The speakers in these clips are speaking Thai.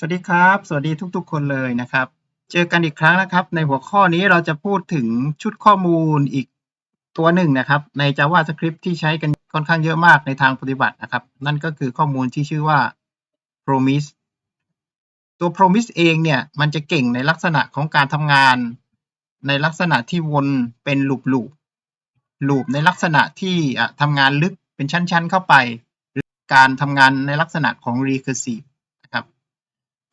สวัสดีครับ สวัสดีทุกๆ คนเลยนะครับ เจอกันอีกครั้งนะครับ ในหัวข้อนี้เราจะพูดถึงชุดข้อมูลอีกตัวหนึ่งนะครับ ใน JavaScript ที่ใช้กันค่อนข้างเยอะมากในทางปฏิบัตินะครับ นั่นก็คือข้อมูลที่ชื่อว่า promise ตัว promise เองเนี่ย มันจะเก่งในลักษณะของการทำงาน ในลักษณะที่วนเป็นลูปลูปลูปในลักษณะที่ทำงานลึกเป็นชั้นๆ เข้าไป การทำงานในลักษณะของ recursive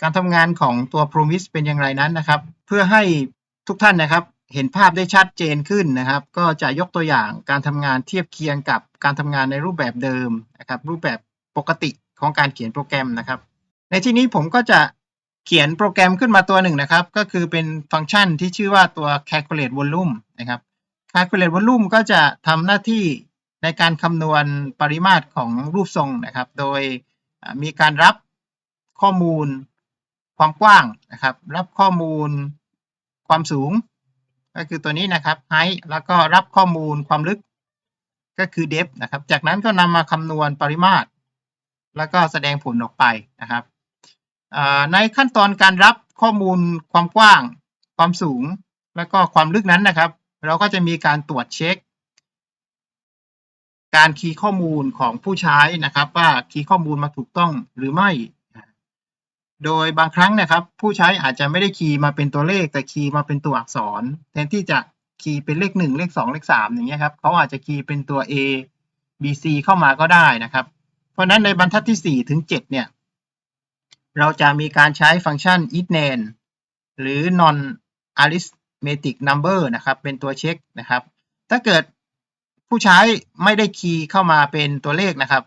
การทำงานของตัว promise เป็นอย่างไรนั้นนะครับ เพื่อให้ทุกท่านนะครับ เห็นภาพได้ชัดเจนขึ้นนะครับ ก็จะยกตัวอย่างการทำงานเทียบเคียงกับการทำงานในรูปแบบเดิมนะครับ รูปแบบปกติของการเขียนโปรแกรมนะครับ ในที่นี้ผมก็จะเขียนโปรแกรมขึ้นมาตัวหนึ่งนะครับ ก็คือเป็นฟังก์ชันที่ชื่อว่าตัว calculate volume นะครับ calculate volume ก็จะทำหน้าที่ในการคำนวณปริมาตรของรูปทรงนะครับ โดยมีการรับข้อมูล ความกว้างนะครับ รับข้อมูลความสูง ก็คือตัวนี้นะครับ height แล้วก็รับข้อมูลความลึก ก็คือ depth นะครับ จากนั้นก็นำมาคำนวณปริมาตร แล้วก็แสดงผลออกไปนะครับในขั้นตอนการรับข้อมูลความกว้าง ความสูง แล้วก็ความลึกนั้นนะครับ เราก็จะมีการตรวจเช็ค การคีย์ข้อมูลของผู้ใช้นะครับ ว่าคีย์ข้อมูลมาถูกต้องหรือไม่ โดยบางครั้งนะครับ ผู้ใช้อาจจะไม่ได้คีย์มาเป็นตัวเลขแต่คีย์มาเป็นตัวอักษร แทนที่จะคีย์เป็นเลขหนึ่งเลขสองเลขสามอย่างเงี้ยครับเขาอาจจะคีย์เป็นตัว A B C เข้ามาก็ได้นะครับ เพราะฉะนั้นในบรรทัดที่สี่ถึงเจ็ดเนี่ย เราจะมีการใช้ฟังก์ชัน itnan หรือ non arithmetic number นะครับ เป็นตัวเช็คนะครับ ถ้าเกิดผู้ใช้ไม่ได้คีย์เข้ามาเป็นตัวเลขนะครับ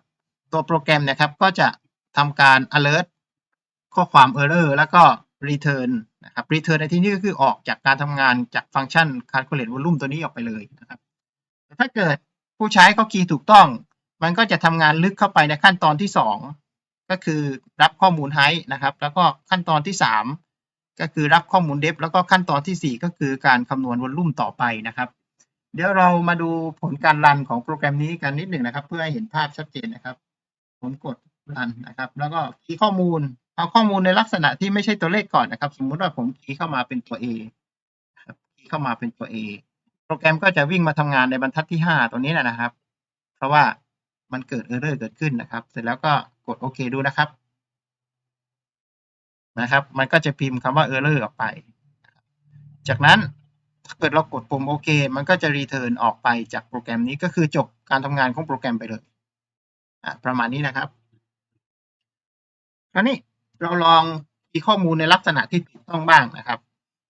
ตัวโปรแกรมนะครับก็จะทำการ alert ข้อความ error แล้วก็ return นะครับ return ในที่นี้ก็คือออกจากการทำงานจากฟังก์ชัน calculate volume ตัวนี้ออกไปเลยนะครับแต่ถ้าเกิดผู้ใช้เขาคีย์ถูกต้อง มันก็จะทำงานลึกเข้าไปในขั้นตอนที่ 2 ก็คือรับข้อมูล height นะครับ แล้วก็ขั้นตอนที่ 3 ก็คือรับข้อมูล depth แล้วก็ขั้นตอนทีสี่ 4 ก็คือการคำนวณวอลลุ่มต่อไปนะครับ เดี๋ยวเรามาดูผลการรันของโปรแกรมนี้กันนิดหนึ่งนะครับ เพื่อให้เห็นภาพชัดเจนนะครับ ผมกดรันนะครับ แล้วก็คีย์ข้อมูล เอาข้อมูลในลักษณะที่ไม่ใช่ตัวเลขก่อนนะครับ สมมุติว่าผมคีย์เข้ามาเป็นตัว A ครับคีย์เข้ามาเป็นตัว A โปรแกรมก็จะวิ่งมาทำงานในบรรทัดที่ 5 ตัวนี้นะครับ เพราะว่ามันเกิดเออร์เรอร์เกิดขึ้นนะครับ เสร็จแล้วก็กดโอเคดูนะครับ นะครับ มันก็จะพิมพ์คำว่า error ออกไป จากนั้นถ้าเกิดเรากดปุ่มโอเค มันก็จะ return ออกไปจากโปรแกรมนี้ก็คือจบการทำงานของโปรแกรมไปเลยอะประมาณนี้นะครับคราวนี้ เราลองมีข้อมูลในลักษณะที่ถูกต้องบ้างนะครับ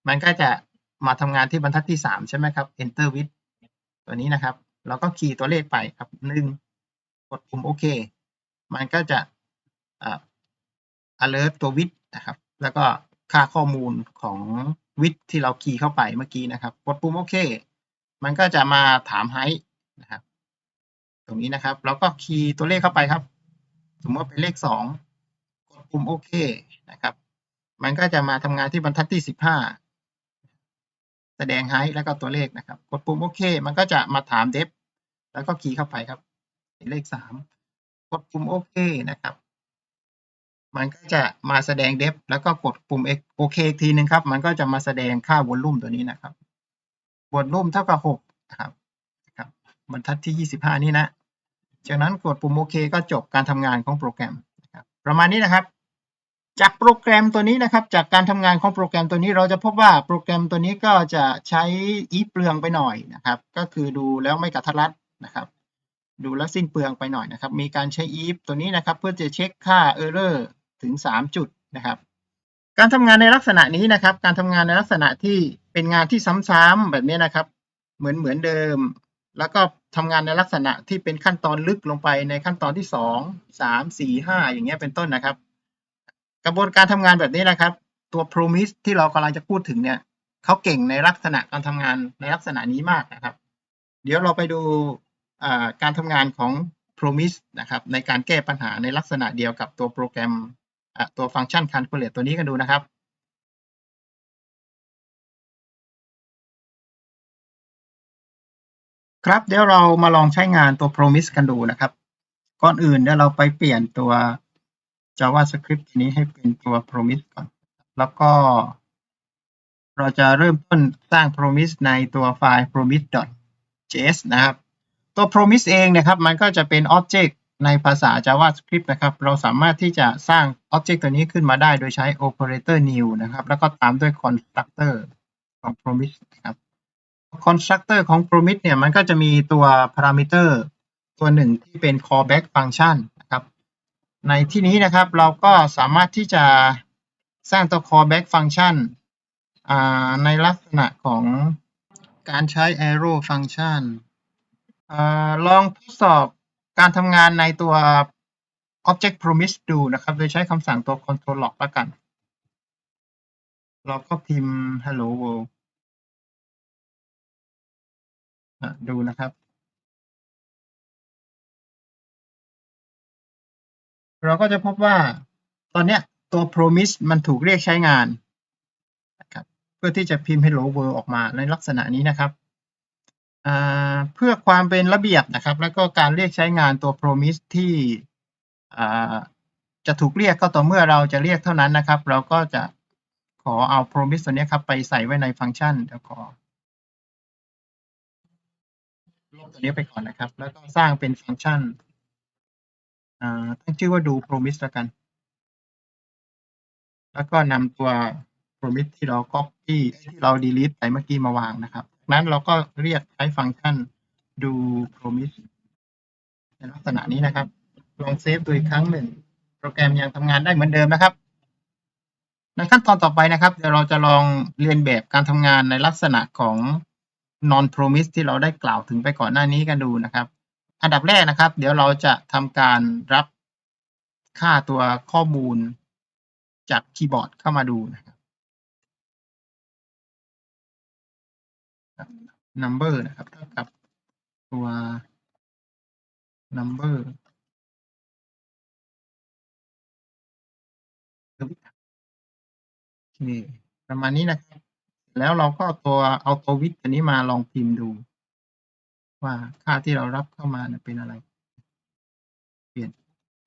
มันก็จะมาทำงานที่บรรทัดที่สามใช่ไหมครับ enter with ตัวนี้นะครับ เราก็คีย์ตัวเลขไปครับหนึ่งกดปุ่มโอเค มันก็จะอ่า alert ตัว with นะครับ แล้วก็ค่าข้อมูลของ with ที่เราคีย์เข้าไปเมื่อกี้นะครับ กดปุ่มโอเค มันก็จะมาถาม height นะครับ ตรงนี้นะครับ เราก็คีย์ตัวเลขเข้าไปครับ สมมติว่าเป็นเลขสอง ปุ่มโอเคนะครับ มันก็จะมาทำงานที่บรรทัดที่สิบห้าแสดงไฮแล้วก็ตัวเลขนะครับ กดปุ่มโอเค มันก็จะมาถามเดฟแล้วก็คีย์เข้าไปครับเลขสามกดปุ่มโอเคนะครับ มันก็จะมาแสดงเดฟแล้วก็กดปุ่มโอเคอีกทีหนึ่งครับ มันก็จะมาแสดงค่าวอลลุ่มตัวนี้นะครับวอลลุ่มเท่ากับหกนะครับครับบรรทัดที่ยี่สิบห้านี่นะจากนั้นกดปุ่มโอเคก็จบการทำงานของโปรแกรมนะครับประมาณนี้นะครับ จากโปรแกรมตัวนี้นะครับ จากการทำงานของโปรแกรมตัวนี้เราจะพบว่าโปรแกรมตัวนี้ก็จะใช้อีเปลืองไปหน่อยนะครับ ก็คือดูแล้วไม่กระทัดรัดนะครับ ดูแล้วสิ้นเปลืองไปหน่อยนะครับ มีการใช้ if ตัวนี้นะครับ เพื่อจะเช็คค่า error ถึง 3 จุดนะครับ การทำงานในลักษณะนี้นะครับ การทำงานในลักษณะที่เป็นงานที่ซ้ำๆแบบนี้นะครับ เหมือนเหมือนเดิม แล้วก็ทำงานในลักษณะที่เป็นขั้นตอนลึกลงไปในขั้นตอนที่สองสามสี่ห้าอย่างเงี้ยเป็นต้นนะครับ กระบวนการทำงานแบบนี้นะครับ ตัว promise ที่เรากำลังจะพูดถึงเนี่ยเขาเก่งในลักษณะการทำงานในลักษณะนี้มากนะครับ เดี๋ยวเราไปดูการทำงานของ promise นะครับ ในการแก้ปัญหาในลักษณะเดียวกับตัวโปรแกรมตัวฟังก์ชัน calculate ตัวนี้กันดูนะครับครับเดี๋ยวเรามาลองใช้งานตัว promise กันดูนะครับ ก่อนอื่นเดี๋ยวเราไปเปลี่ยนตัว JavaScript ตัวนี้ให้เป็นตัว promise ก่อน แล้วก็ เราจะเริ่มต้นสร้าง promise ในตัวไฟล์ promise.js นะครับ ตัว promise เองนะครับ มันก็จะเป็น object ในภาษา JavaScript นะครับ เราสามารถที่จะสร้าง object ตัวนี้ขึ้นมาได้โดยใช้ operator new นะครับ แล้วก็ตามด้วย constructor ของ promise นะครับ constructor ของ promise เนี่ย มันก็จะมีตัว parameter ตัวหนึ่งที่เป็น callback function ในที่นี้นะครับเราก็สามารถที่จะสร้างตัว callback function ในลักษณะของการใช้ arrow function ลองทดสอบการทำงานในตัว object promise ดูนะครับ โดยใช้คำสั่งตัว control log แล้วกัน เราก็พิมพ์ hello world ดูนะครับ เราก็จะพบว่าตอนนี้ตัว promise มันถูกเรียกใช้งานนะครับเพื่อที่จะพิมพ์ hello world ออกมาในลักษณะนี้นะครับเพื่อความเป็นระเบียบนะครับ แล้วก็การเรียกใช้งานตัว promise ที่จะถูกเรียกก็ต่อเมื่อเราจะเรียกเท่านั้นนะครับ เราก็จะขอเอา promise ตัวนี้ครับไปใส่ไว้ในฟังก์ชันเดี๋ยวขอลบตัวนี้ไปก่อนนะครับ แล้วก็สร้างเป็นฟังก์ชัน อ่าตั้งชื่อว่าดู promise แล้วกัน แล้วก็นำตัว promise ที่เรา copy ที่เรา delete ไปเมื่อกี้มาวางนะครับ จากนั้นเราก็เรียกใช้ฟังก์ชันดู promise ในลักษณะนี้นะครับ ลองเซฟดูอีกครั้งหนึ่ง โปรแกรมยังทำงานได้เหมือนเดิมนะครับในขั้นตอนต่อไปนะครับเดี๋ยวเราจะลองเรียนแบบการทำงานในลักษณะของ non promise ที่เราได้กล่าวถึงไปก่อนหน้านี้กันดูนะครับ อันดับแรกนะครับ เดี๋ยวเราจะทำการรับค่าตัวข้อมูลจากคีย์บอร์ดเข้ามาดูนะครับ number นะครับเท่ากับตัว number โอเคประมาณนี้นะครับ แล้วเราก็เอาตัวเอาตัววิทย์ตัวนี้มาลองพิมพ์ดู ว่าค่าที่เรารับเข้ามาเป็นอะไร เปลี่ยน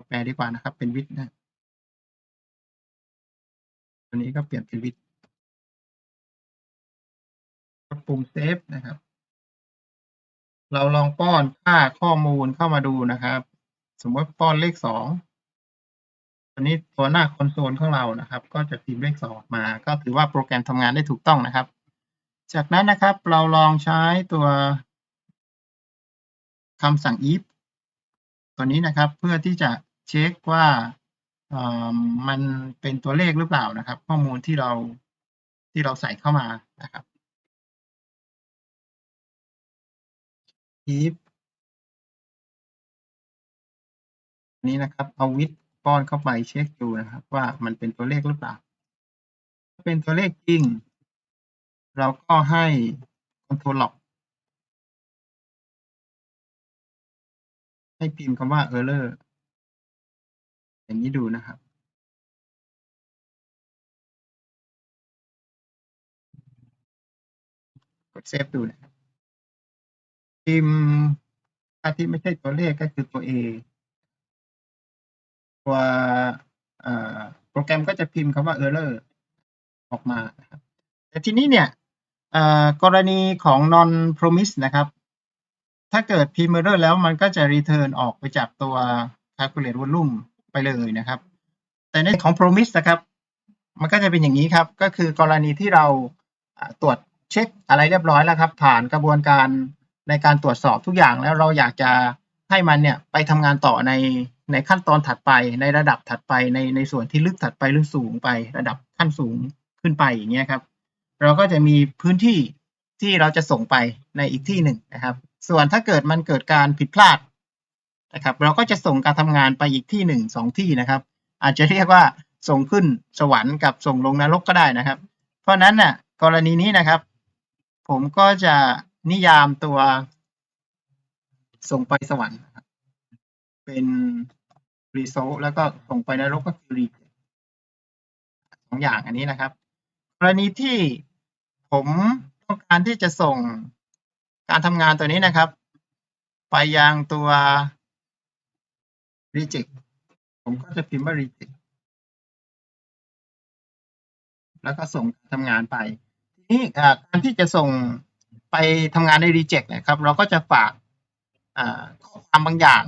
แปลดีกว่านะครับ เป็นวิทย์นะตัวนี้ก็เปลี่ยนเป็นวิทย์กดปุ่มเซฟนะครับ เราลองป้อนค่าข้อมูลเข้ามาดูนะครับ สมมติป้อนเลขสองตัวนี้ตัวหน้าคอนโซลของเรานะครับ ก็จะพิมพ์เลขสองมา ก็ถือว่าโปรแกรมทำงานได้ถูกต้องนะครับ จากนั้นนะครับเราลองใช้ตัว คำสั่ง if ตัวนี้นะครับเพื่อที่จะเช็คว่ามันเป็นตัวเลขหรือเปล่านะครับ ข้อมูลที่เราที่เราใส่เข้ามานะครับ if นี้นะครับเอาวิดป้อนเข้าไปเช็คดูนะครับ ว่ามันเป็นตัวเลขหรือเปล่าถ้าเป็นตัวเลขจริง เราก็ให้ control log ให้พิมพ์คำว่า error อย่างนี้ดูนะครับ กดเซฟดูนะครับพิมพ์ค่าที่ไม่ใช่ตัวเลขก็คือตัว A ตัวโปรแกรมก็จะพิมพ์คำว่า error ออกมานะครับแต่ทีนี้เนี่ยกรณีของ non promise นะครับ ถ้าเกิดพิมพ์ error แล้วมันก็จะ return ออกไปจากตัว calculate volume ไปเลยนะครับ แต่ในของ promise นะครับ มันก็จะเป็นอย่างนี้ครับ ก็คือกรณีที่เราอ่าตรวจเช็คอะไรเรียบร้อยแล้วครับ ผ่านกระบวนการในการตรวจสอบทุกอย่างแล้วเราอยากจะให้มันเนี่ยไปทำงานต่อในในขั้นตอนถัดไป ในระดับถัดไปในในส่วนที่ลึกถัดไปลึกสูงไประดับขั้นสูงขึ้นไปอย่างเงี้ยครับ เราก็จะมีพื้นที่ที่เราจะส่งไปในอีกที่หนึ่งนะครับ ส่วนถ้าเกิดมันเกิดการผิดพลาดนะครับ เราก็จะส่งการทำงานไปอีกที่หนึ่งสองที่นะครับ อาจจะเรียกว่าส่งขึ้นสวรรค์กับส่งลงนรกก็ได้นะครับ เพราะนั้นน่ะกรณีนี้นะครับ ผมก็จะนิยามตัว ส่งไปสวรรค์เป็น result แล้วก็ส่งไปนรกก็คือ reject สองอย่างอันนี้นะครับ กรณีที่ผมต้องการที่จะส่ง การทำงานตัวนี้นะครับ ไปยังตัว reject ผมก็จะพิมพ์ว่า reject แล้วก็ส่งทำงานไป ทีนี้การที่จะส่งไปทำงานใน reject นะครับ เราก็จะฝากข้อความบางอย่าง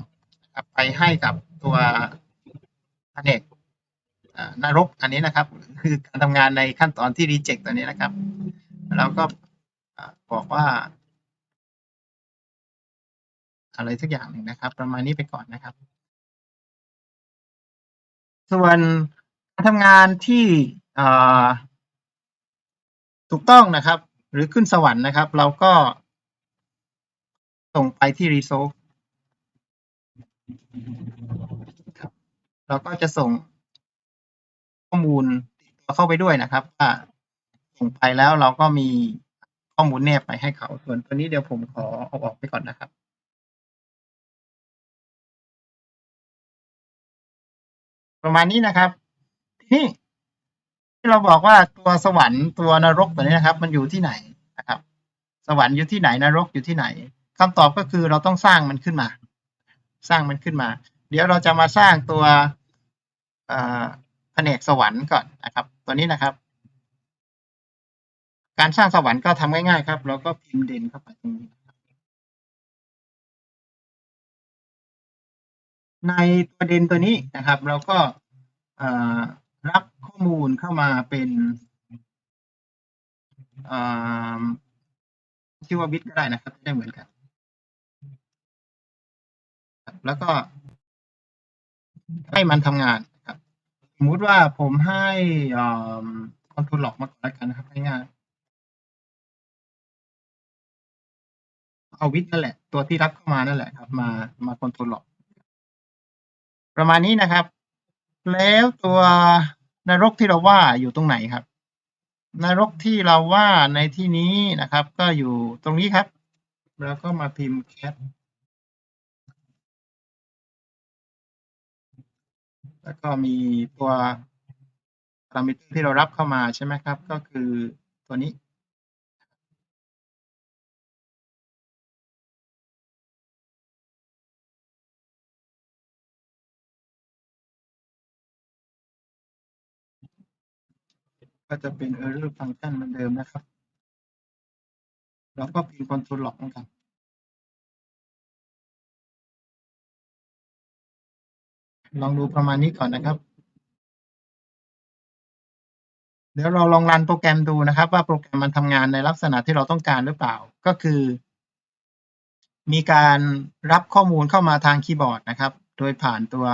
ไปให้กับตัวแผนกอ่านรกอันนี้นะครับ คือการทำงานในขั้นตอนที่ reject ตัวนี้นะครับ เราก็บอกว่า อะไรสักอย่างหนึ่งนะครับ ประมาณนี้ไปก่อนนะครับ ส่วนการทำงานที่ถูกต้องนะครับ หรือขึ้นสวรรค์นะครับ เราก็ส่งไปที่ resolve เราก็จะส่งข้อมูลติดตัวเข้าไปด้วยนะครับว่าส่งไปแล้วเราก็มีข้อมูลแนบไปให้เขาส่วนตัวนี้เดี๋ยวผมขอเอาออกไปก่อนนะครับ ประมาณนี้นะครับ ทีนี้ที่เราบอกว่าตัวสวรรค์ตัวนรกตัวนี้นะครับ มันอยู่ที่ไหนนะครับ สวรรค์อยู่ที่ไหนนรกอยู่ที่ไหนคำตอบก็คือเราต้องสร้างมันขึ้นมา สร้างมันขึ้นมา เดี๋ยวเราจะมาสร้างตัวแผนกสวรรค์ก่อนนะครับ ตัวนี้นะครับ การสร้างสวรรค์ก็ทำง่ายๆครับ เราก็พิมพ์เด่นเข้าไปตรงนี้ ในตัวเด่นตัวนี้นะครับ เราก็รับข้อมูลเข้ามาเป็นชื่อว่าบิตก็ได้นะครับได้เหมือนกัน แล้วก็ให้มันทำงานนะครับ สมมติว่าผมให้คอนโทรลล็อกมาก่อนแล้วกันนะครับง่ายๆเอาวิทนั่นแหละ ตัวที่รับเข้ามานั่นแหละครับ มามาคอนโทรลล็อก ประมาณนี้นะครับ แล้วตัวนรกที่เราว่าอยู่ตรงไหนครับ นรกที่เราว่าในที่นี้นะครับ ก็อยู่ตรงนี้ครับ แล้วก็มาพิมพ์ cat แล้วก็มีตัว parameter ที่เรารับเข้ามาใช่ไหมครับ ก็คือตัวนี้ ก็จะเป็น error function เหมือนเดิมนะครับ แล้วก็พิมพ์ control log เหมือนกันลองดูประมาณนี้ก่อนนะครับ เดี๋ยวเราลองรันโปรแกรมดูนะครับ ว่าโปรแกรมมันทำงานในลักษณะที่เราต้องการหรือเปล่า ก็คือ มีการรับข้อมูลเข้ามาทางคีย์บอร์ดนะครับ โดยผ่านตัว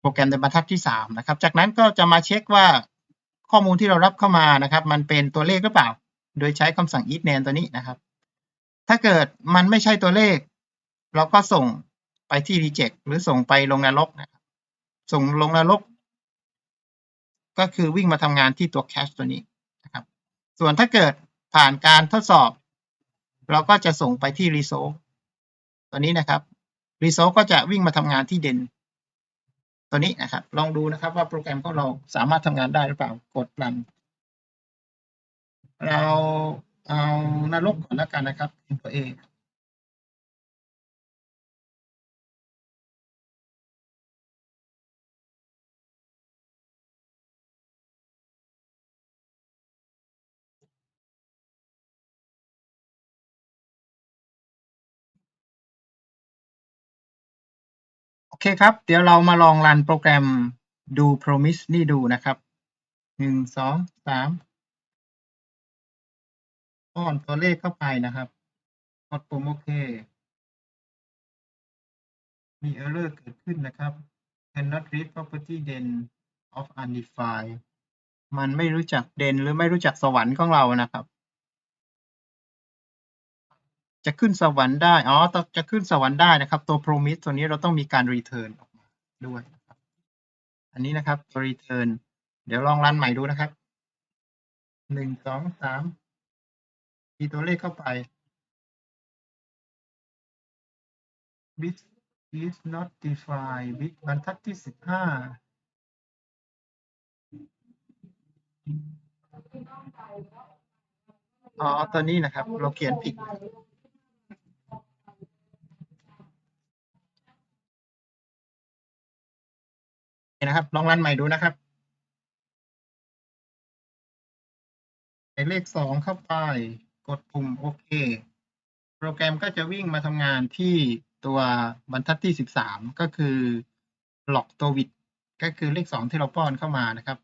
โปรแกรมในบรรทัดที่สามนะครับ จากนั้นก็จะมาเช็คว่า ข้อมูลที่เรารับเข้ามานะครับ มันเป็นตัวเลขหรือเปล่า โดยใช้คำสั่ง if nan ตัวนี้นะครับ ถ้าเกิดมันไม่ใช่ตัวเลข เราก็ส่งไปที่ reject หรือส่งไปลงนรกนะครับส่งลงนรก ก็คือวิ่งมาทำงานที่ตัว cache ตัวนี้นะครับ ส่วนถ้าเกิดผ่านการทดสอบ เราก็จะส่งไปที่ resolve ตัวนี้นะครับ resolve ก็จะวิ่งมาทำงานที่เด่น ตัวนี้นะครับ ลองดูนะครับว่าโปรแกรมของเราสามารถทำงานได้หรือเปล่ากดรัน เราเอานรกก่อนแล้วกันนะครับเป็นตัวเอง เคครับ เดี๋ยวเรามาลองรันโปรแกรมดู promise นี่ดูนะครับหนึ่งสองสามป้อนตัวเลขเข้าไปนะครับกดปุ่มโอเค มี error เกิดขึ้นนะครับ cannot read property den of undefined มันไม่รู้จักเดนหรือไม่รู้จักสวรรค์ของเรานะครับ จะขึ้นสวรรค์ได้ อ๋อ จะขึ้นสวรรค์ได้นะครับ ตัว promise ตัวนี้เราต้องมีการ return ออกมาด้วยนะครับ อันนี้นะครับตัว return เดี๋ยวลองรันใหม่ดูนะครับ หนึ่ง สอง สามมีตัวเลขเข้าไป bit is not defined bit บรรทัดที่สิบห้าอ๋อ ตัวนี้นะครับ เราเขียนผิด นะครับ ลองรันใหม่ดูนะครับใส่เลขสองเข้าไป กดปุ่มโอเค โปรแกรมก็จะวิ่งมาทำงานที่ตัวบรรทัดที่สิบสามก็คือหลอกตัววิดก็คือเลขสองที่เราป้อนเข้ามานะครับ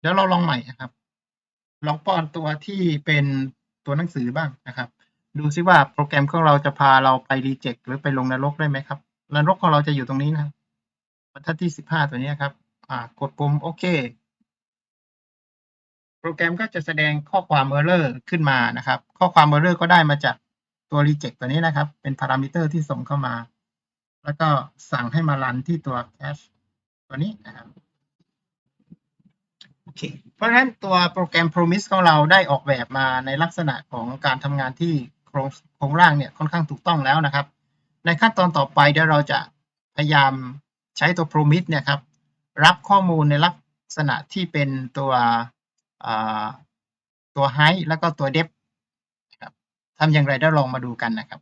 เดี๋ยวเราลองใหม่นะครับ ลองป้อนตัวที่เป็นตัวหนังสือบ้างนะครับ ดูซิว่าโปรแกรมของเราจะพาเราไปรีเจ็คหรือไปลงนรกได้ไหมครับนรกของเราจะอยู่ตรงนี้นะครับบรรทัดที่สิบห้าตัวนี้ครับ กดปุ่มโอเค โปรแกรมก็จะแสดงข้อความ error ขึ้นมานะครับ ข้อความ error ก็ได้มาจากตัว reject ตัวนี้นะครับ เป็นพารามิเตอร์ที่ส่งเข้ามา แล้วก็สั่งให้มารันที่ตัว cache ตัวนี้นะครับโอเคเพราะฉะนั้นตัวโปรแกรม promise ของเราได้ออกแบบมาในลักษณะของการทำงานที่โครงโครงร่างเนี่ยค่อนข้างถูกต้องแล้วนะครับ ในขั้นตอนต่อไปเดี๋ยวเราจะพยายามใช้ตัว promise เนี่ยครับ รับข้อมูลในลักษณะที่เป็นตัวตัวไฮแล้วก็ตัวเดฟนะครับทำอย่างไรได้ลองมาดูกันนะครับ